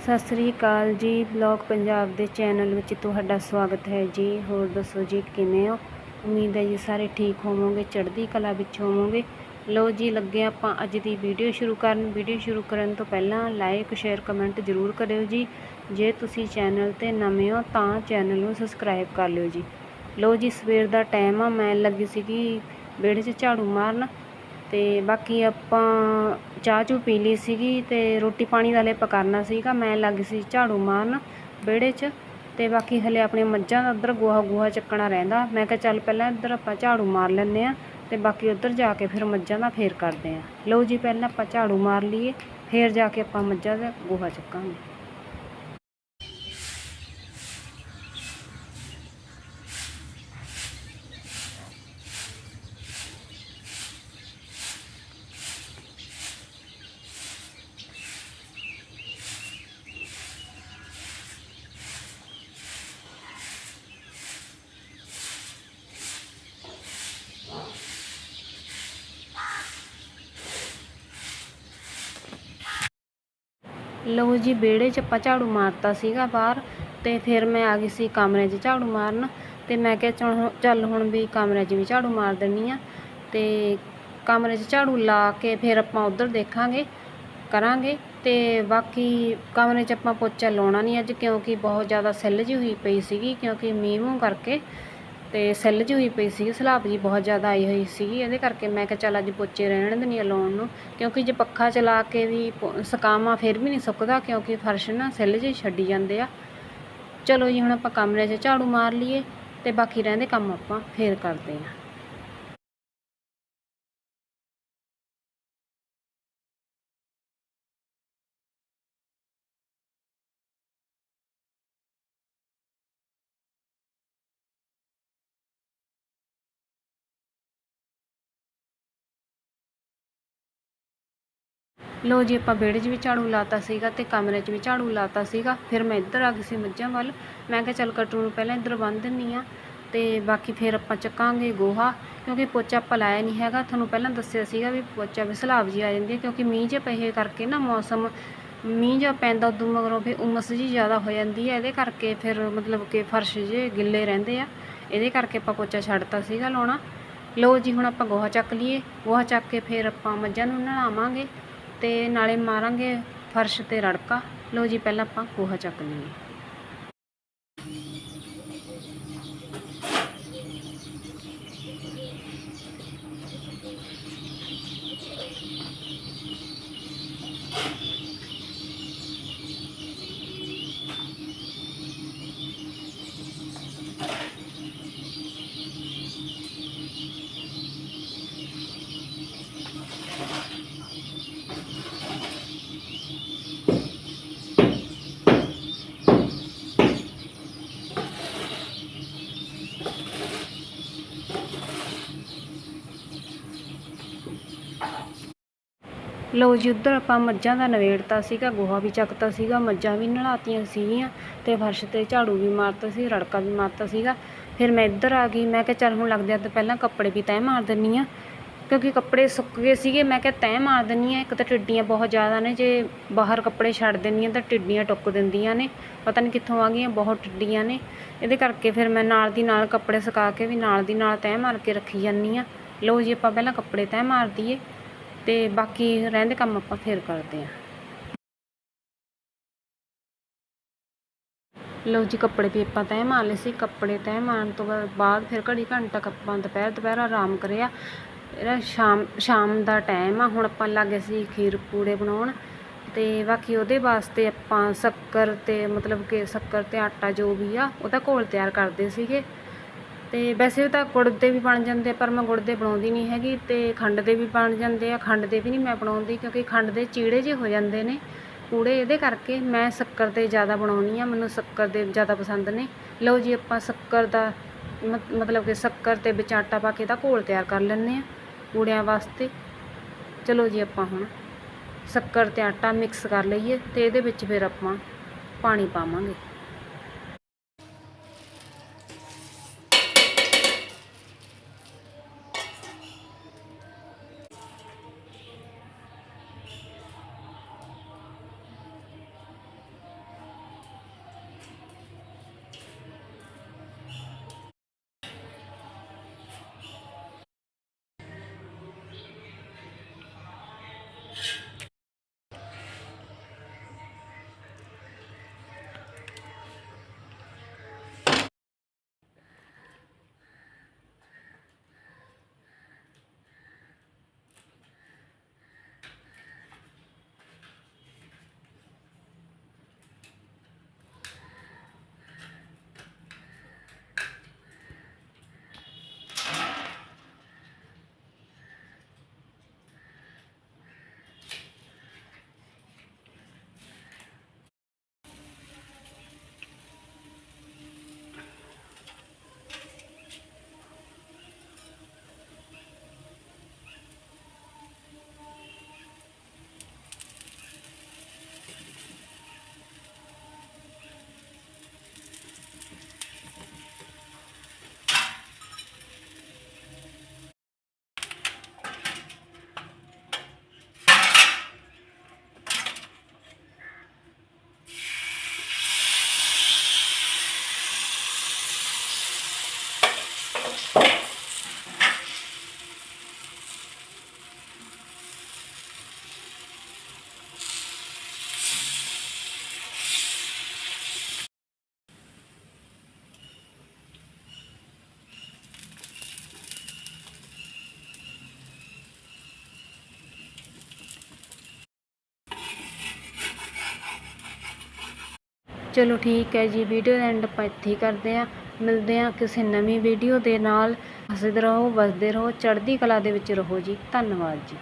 ਸਤਿ ਸ੍ਰੀ ਅਕਾਲ ਜੀ, ਬਲੌਗ ਪੰਜਾਬ ਦੇ ਚੈਨਲ ਵਿੱਚ ਤੁਹਾਡਾ ਸਵਾਗਤ ਹੈ ਜੀ। ਹੋਰ ਦੱਸੋ ਜੀ, ਕਿਵੇਂ ਹੋ? ਉਮੀਦ ਹੈ ਜੀ ਸਾਰੇ ਠੀਕ ਹੋਵੋਗੇ, ਚੜ੍ਹਦੀ ਕਲਾ ਵਿੱਚ ਹੋਵੋਗੇ। ਲੋ ਜੀ, ਲੱਗੇ ਆਪਾਂ ਅੱਜ ਦੀ ਵੀਡੀਓ ਸ਼ੁਰੂ ਕਰਨ। ਵੀਡੀਓ ਸ਼ੁਰੂ ਕਰਨ ਤੋਂ ਪਹਿਲਾਂ ਲਾਈਕ ਸ਼ੇਅਰ ਕਮੈਂਟ ਜ਼ਰੂਰ ਕਰਿਓ ਜੀ। ਜੇ ਤੁਸੀਂ ਚੈਨਲ ਤੇ ਨਵੇਂ ਹੋ ਤਾਂ ਚੈਨਲ ਨੂੰ ਸਬਸਕ੍ਰਾਈਬ ਕਰ ਲਿਓ ਜੀ। ਲੋ ਜੀ, ਸਵੇਰ ਦਾ ਟਾਈਮ ਆ, ਮੈਂ ਲੱਗੀ ਸੀਗੀ ਵਿਹੜੇ 'ਚ ਝਾੜੂ ਮਾਰਨ। ਅਤੇ ਬਾਕੀ ਆਪਾਂ ਚਾਹ ਚੂਹ ਪੀ ਲਈ ਸੀਗੀ ਅਤੇ ਰੋਟੀ ਪਾਣੀ ਦਾ ਲੇਪ ਕਰਨਾ ਸੀਗਾ, ਮੈਂ ਲੱਗ ਸੀ ਝਾੜੂ ਮਾਰਨ ਵਿਹੜੇ 'ਚ ਅਤੇ ਬਾਕੀ ਹਲੇ ਆਪਣੇ ਮੱਝਾਂ ਦਾ ਉੱਧਰ ਗੋਹਾ ਗੋਹਾ ਚੱਕਣਾ ਰਹਿੰਦਾ। ਮੈਂ ਕਿਹਾ ਚੱਲ ਪਹਿਲਾਂ ਇੱਧਰ ਆਪਾਂ ਝਾੜੂ ਮਾਰ ਲੈਂਦੇ ਹਾਂ ਅਤੇ ਬਾਕੀ ਉੱਧਰ ਜਾ ਕੇ ਫਿਰ ਮੱਝਾਂ ਦਾ ਫੇਰ ਕਰਦੇ ਹਾਂ। ਲਓ ਜੀ, ਪਹਿਲਾਂ ਆਪਾਂ ਝਾੜੂ ਮਾਰ ਲਈਏ, ਫੇਰ ਜਾ ਕੇ ਆਪਾਂ ਮੱਝਾਂ ਦਾ ਗੋਹਾ ਚੱਕਾਂਗੇ। ਲਓ ਜੀ ਵਿਹੜੇ 'ਚ ਆਪਾਂ ਝਾੜੂ ਮਾਰਤਾ ਸੀਗਾ ਬਾਹਰ ਤੇ ਫਿਰ ਮੈਂ ਆ ਗਈ ਸੀ ਕਮਰੇ 'ਚ ਝਾੜੂ ਮਾਰਨ ਤੇ ਮੈਂ ਕਿਹਾ ਚੱਲ ਹੁਣ- ਵੀ ਕਮਰੇ 'ਚ ਵੀ ਝਾੜੂ ਮਾਰ ਦਿੰਨੀ ਆ। ਤੇ ਕਮਰੇ 'ਚ ਝਾੜੂ ਲਾ ਕੇ ਫਿਰ ਆਪਾਂ ਉੱਧਰ ਦੇਖਾਂਗੇ, ਕਰਾਂਗੇ ਤੇ ਬਾਕੀ ਕਮਰੇ 'ਚ ਆਪਾਂ ਪੋਚਾ ਲਾਉਣਾ ਨਹੀਂ ਅੱਜ ਕਿਉਂਕਿ ਬਹੁਤ ਜ਼ਿਆਦਾ ਸੈੱਲ ਜਿਹੀ ਹੋਈ ਪਈ ਸੀਗੀ ਕਿਉਂਕਿ ਮੀਂਹ ਮੂੰਹ ਕਰਕੇ ਤੇ ਸੈੱਲ ਜਿਹੀ ਹੋਈ ਪਈ ਸੀ ਸਲਾਬ ਜੀ ਬਹੁਤ ਜ਼ਿਆਦਾ ਆਈ ਹੋਈ ਸੀਗੀ, ਇਹਦੇ ਕਰਕੇ ਮੈਂ ਕਿਹਾ ਚੱਲ ਅੱਜ ਪੋਚੇ ਰਹਿਣ ਦਿੰਦੀ ਆ ਲਾਉਣ ਨੂੰ, ਕਿਉਂਕਿ ਜੇ ਪੱਖਾ ਚਲਾ ਕੇ ਵੀ ਪੋ- ਸੁਕਾਵਾਂ ਫਿਰ ਵੀ ਨਹੀਂ ਸੁੱਕਦਾ, ਕਿਉਂਕਿ ਫਰਸ਼ ਨਾ ਸੈੱਲ ਜਿਹੇ ਛੱਡੀ ਜਾਂਦੇ ਆ। ਚਲੋ ਜੀ, ਹੁਣ ਆਪਾਂ ਕਮਰੇ 'ਚ ਝਾੜੂ ਮਾਰ ਲਈਏ ਤੇ ਬਾਕੀ ਰਹਿੰਦੇ ਕੰਮ ਆਪਾਂ, ਫੇਰ ਕਰਦੇ ਹਾਂ। ਲੋ ਜੀ, ਆਪਾਂ ਵਿਹੜੇ 'ਚ ਵੀ ਝਾੜੂ ਲਾਤਾ ਸੀਗਾ ਤੇ ਕਮਰੇ 'ਚ ਵੀ ਝਾੜੂ ਲਾਤਾ ਸੀਗਾ। ਫਿਰ ਮੈਂ ਇੱਧਰ ਆ ਗਈ ਸੀ ਮੱਝਾਂ ਵੱਲ। ਮੈਂ ਕਿਹਾ, ਚੱਲ ਕਟਰੂ ਨੂੰ ਪਹਿਲਾਂ ਇੱਧਰ ਬੰਨ੍ਹ ਦਿੰਨੀ ਆ ਤੇ ਬਾਕੀ ਫਿਰ ਆਪਾਂ ਚੱਕਾਂਗੇ ਗੋਹਾ, ਕਿਉਂਕਿ ਪੋਚਾ ਆਪਾਂ ਲਾਇਆ ਨਹੀਂ ਹੈਗਾ। ਤੁਹਾਨੂੰ ਪਹਿਲਾਂ ਦੱਸਿਆ ਸੀਗਾ ਵੀ ਪੋਚਾ ਵੀ ਸਲਾਬ ਜੀ ਆ ਜਾਂਦੀ ਹੈ ਕਿਉਂਕਿ ਮੀਂਹ ਜੇ ਪਏ ਕਰਕੇ ਨਾ ਮੌਸਮ, ਮੀਂਹ ਜਾਂ ਪੈਂਦਾ ਉਦੋਂ ਮਗਰੋਂ ਫਿਰ ਉਮਸ ਜੀ ਜ਼ਿਆਦਾ ਹੋ ਜਾਂਦੀ ਹੈ ਇਹਦੇ ਕਰਕੇ ਫਿਰ ਮਤਲਬ ਕਿ ਫਰਸ਼ ਜੇ ਗਿੱਲੇ ਰਹਿੰਦੇ ਆ। ਇਹਦੇ ਕਰਕੇ ਆਪਾਂ ਪੋਚਾ ਛੱਡਤਾ ਸੀਗਾ ਲਾਉਣਾ। ਲੋ ਜੀ, ਹੁਣ ਆਪਾਂ ਗੋਹਾ ਚੱਕ ਲਈਏ। ਗੋਹਾ ਚੱਕ ਕੇ ਫਿਰ ਆਪਾਂ ਮੱਝਾਂ ਨੂੰ ਨਲਾਵਾਂਗੇ ਤੇ ਨਾਲੇ ਮਾਰਾਂਗੇ ਫਰਸ਼ ਤੇ ਰੜਕਾ। ਲਓ ਜੀ ਪਹਿਲਾਂ ਆਪਾਂ ਗੋਹਾ ਚੱਕ ਲਈਏ। ਲਓ ਜੀ, ਉੱਧਰ ਆਪਾਂ ਮੱਝਾਂ ਦਾ ਨਵੇੜਤਾ ਸੀਗਾ, ਗੋਹਾ ਵੀ ਚੱਕਤਾ ਸੀਗਾ, ਮੱਝਾਂ ਵੀ ਨਲਾਤੀਆਂ ਸੀਗੀਆਂ ਤੇ ਫਰਸ਼ ਤੇ ਝਾੜੂ ਵੀ ਮਾਰਤਾ ਸੀ, ਰੜਕਾ ਵੀ ਮਾਰਤਾ ਸੀਗਾ। ਫਿਰ ਮੈਂ ਇੱਧਰ ਆ ਗਈ, ਮੈਂ ਕਿਹਾ ਚੱਲ ਹੁਣ ਲੱਗਦੇ ਆ ਤੇ ਪਹਿਲਾਂ ਕੱਪੜੇ ਵੀ ਤੈਅ ਮਾਰ ਦਿੰਨੀ ਆ, ਕਿਉਂਕਿ ਕੱਪੜੇ ਸੁੱਕ ਗਏ ਸੀਗੇ, ਮੈਂ ਕਿਹਾ ਤੈਅ ਮਾਰ ਦਿੰਨੀ ਆ, ਇੱਕ ਤਾਂ ਟਿੱਡੀਆਂ ਬਹੁਤ ਜ਼ਿਆਦਾ ਨੇ, ਜੇ ਬਾਹਰ ਕੱਪੜੇ ਛੱਡ ਦਿੰਨੀ ਆ ਤਾਂ ਟਿੱਡੀਆਂ ਟੁੱਕ ਦਿੰਦੀਆਂ ਨੇ, ਪਤਾ ਨਹੀਂ ਕਿੱਥੋਂ ਆ ਗਈਆਂ, ਬਹੁਤ ਟਿੱਡੀਆਂ ਨੇ। ਇਹਦੇ ਕਰਕੇ ਫਿਰ ਮੈਂ ਨਾਲ ਦੀ ਨਾਲ ਕੱਪੜੇ ਸੁਕਾ ਕੇ ਵੀ ਨਾਲ ਦੀ ਨਾਲ ਤੈਅ ਮਾਰ ਕੇ ਰੱਖੀ ਜਾਂਦੀ ਆ। ਲਓ ਜੀ, ਆਪਾਂ ਪਹਿਲਾਂ ਕੱਪੜੇ ਤੈਅ ਮਾਰ ਦਈਏ। ਤੇ ਬਾਕੀ ਰਹਿੰਦੇ ਕੰਮ ਆਪਾਂ ਫੇਰ ਕਰਦੇ ਹਾਂ। ਲਓ ਜੀ, ਕੱਪੜੇ ਵੀ ਆਪਾਂ ਤੈਅ ਮਾਰ ਲਏ ਸੀ। ਕੱਪੜੇ ਤੈਅ ਮਾਰਨ ਤੋਂ ਬਾ- ਬਾਅਦ ਫਿਰ ਘੜੀ ਘੰਟਾ ਕੁ ਆਪਾਂ ਦੁਪਹਿਰ ਦੁਪਹਿਰ ਆਰਾਮ ਕਰਿਆ। ਇਹਦਾ ਸ਼ਾਮ ਸ਼ਾਮ ਦਾ ਟਾਈਮ ਆ। ਹੁਣ ਆਪਾਂ ਲੱਗ ਗਏ ਸੀ ਖੀਰ ਪੂੜੇ ਬਣਾਉਣ। ਤੇ ਬਾਕੀ ਉਹਦੇ ਵਾਸਤੇ ਆਪਾਂ ਸ਼ੱਕਰ ਤੇ ਮਤਲਬ ਕਿ ਸ਼ੱਕਰ ਤੇ ਆਟਾ ਜੋ ਵੀ ਆ ਉਹਦਾ ਘੋਲ ਤਿਆਰ ਕਰਦੇ ਸੀਗੇ। ਤੇ ਵੈਸੇ ਤਾਂ ਗੁੜ ਦੇ ਵੀ ਬਣ ਜਾਂਦੇ ਆ, ਪਰ ਮੈਂ ਗੁੜ ਦੇ ਬਣਾਉਂਦੀ ਨਹੀਂ ਹੈਗੀ ਤੇ ਖੰਡ ਦੇ ਵੀ ਬਣ ਜਾਂਦੇ ਆ। ਖੰਡ ਦੇ ਵੀ ਨਹੀਂ ਮੈਂ ਬਣਾਉਂਦੀ ਕਿਉਂਕਿ ਖੰਡ ਦੇ ਚੀੜੇ ਜਿਹੇ ਹੋ ਜਾਂਦੇ ਨੇ। ਕੂੜੇ ਇਹਦੇ ਕਰਕੇ ਮੈਂ ਸ਼ੱਕਰ ਦੇ ਜ਼ਿਆਦਾ ਬਣਾਉਣੀ ਆ ਮੈਨੂੰ ਸ਼ੱਕਰ ਦੇ ਜ਼ਿਆਦਾ ਪਸੰਦ ਨੇ। ਲਓ ਜੀ ਆਪਾਂ ਸ਼ੱਕਰ ਦਾ ਮਤ- ਮਤਲਬ ਕਿ ਸ਼ੱਕਰ ਤੇ ਵਿੱਚ ਆਟਾ ਪਾ ਕੇ ਇਹਦਾ ਘੋਲ ਤਿਆਰ ਕਰ ਲੈਂਦੇ ਆ ਕੂੜਿਆਂ ਵਾਸਤੇ। ਚਲੋ ਜੀ ਆਪਾਂ ਹੁਣ ਸ਼ੱਕਰ ਤੇ ਆਟਾ ਮਿਕਸ ਕਰ ਲਈਏ ਤੇ ਇਹਦੇ ਵਿੱਚ ਫਿਰ ਆਪਾਂ ਪਾਣੀ ਪਾਵਾਂਗੇ। ਚਲੋ ਠੀਕ ਹੈ ਜੀ ਵੀਡੀਓ ਦਾ ਐਂਡ ਆਪਾਂ ਇੱਥੇ ਕਰਦੇ ਹਾਂ। ਮਿਲਦੇ ਹਾਂ ਕਿਸੇ ਨਵੀਂ ਵੀਡੀਓ ਦੇ ਨਾਲ। ਹੱਸਦੇ ਰਹੋ, ਵਸਦੇ ਰਹੋ, ਚੜ੍ਹਦੀ ਕਲਾ ਦੇ ਵਿੱਚ ਰਹੋ ਜੀ। ਧੰਨਵਾਦ ਜੀ।